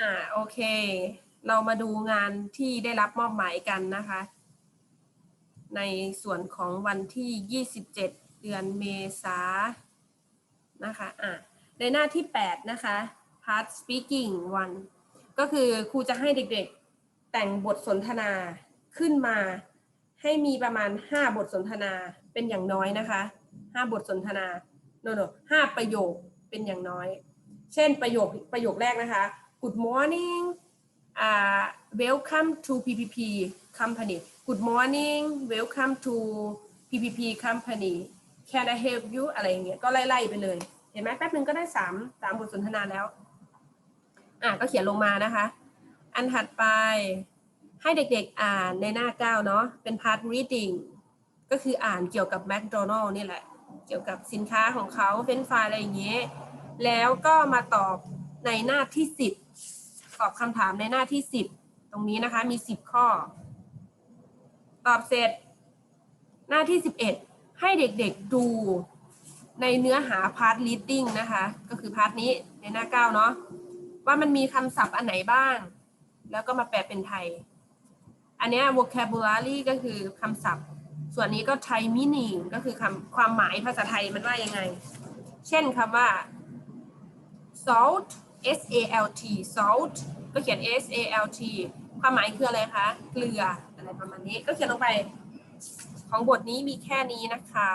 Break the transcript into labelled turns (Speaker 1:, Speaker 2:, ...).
Speaker 1: อ่าโอเค เรามาดูงานที่ได้รับมอบหมายกันนะคะ ในส่วนของวันที่ 27 เดือนเมษานะคะอะในหน้าที่ 8 นะคะ part speaking one ก็คือครูจะให้เด็กๆแต่งบทสนทนาขึ้นมา ให้มีประมาณ 5 บทสนทนาเป็นอย่างน้อยนะคะ 5 บทสนทนาโนโนห้าประโยคเป็นอย่างน้อย เช่นประโยคประโยคแรกนะคะ Good morning อ่า welcome to PPP company Good morning welcome to PPP company Can I help you อะไรอย่างเงี้ยก็ไล่ๆไปเลย เห็นไหมแป๊บนึงก็ได้สามสามบทสนทนาแล้ว อะก็เขียนลงมานะคะ อันถัดไปให้เด็กๆอ่านในหน้าเก้าเนาะเป็น part reading ก็คืออ่านเกี่ยวกับ McDonald นี่แหละ เกี่ยวกับสินค้าของเขาเฟรนช์ฟรายอะไรอย่างเงี้ยแล้วก็มาตอบในหน้าที่สิบ อบคำถามในหน้าที่สิบตรงนี้นะคะมีสิบข้อ ตอบเสร็จ หน้าที่สิบเอ็ดให้เด็กๆดูในเนื้อหา part reading นะคะ ก็คือพาร์ทนี้ในหน้าเก้าเนาะว่ามันมีคำศัพท์อันไหนบ้าง แล้วก็มาแปลเป็นไทย อันนี้ vocabulary ก็คือคำศัพท์ ส่วนนี้ก็ Thai meaning ก็คือคำความหมายภาษาไทยมันว่ายังไง เช่นคำว่า salt s a l t salt ก็เขียน s a l t ความหมายคืออะไรคะ เกลืออะไรประมาณนี้ ก็เขียนลงไป ของบทนี้มีแค่นี้นะคะ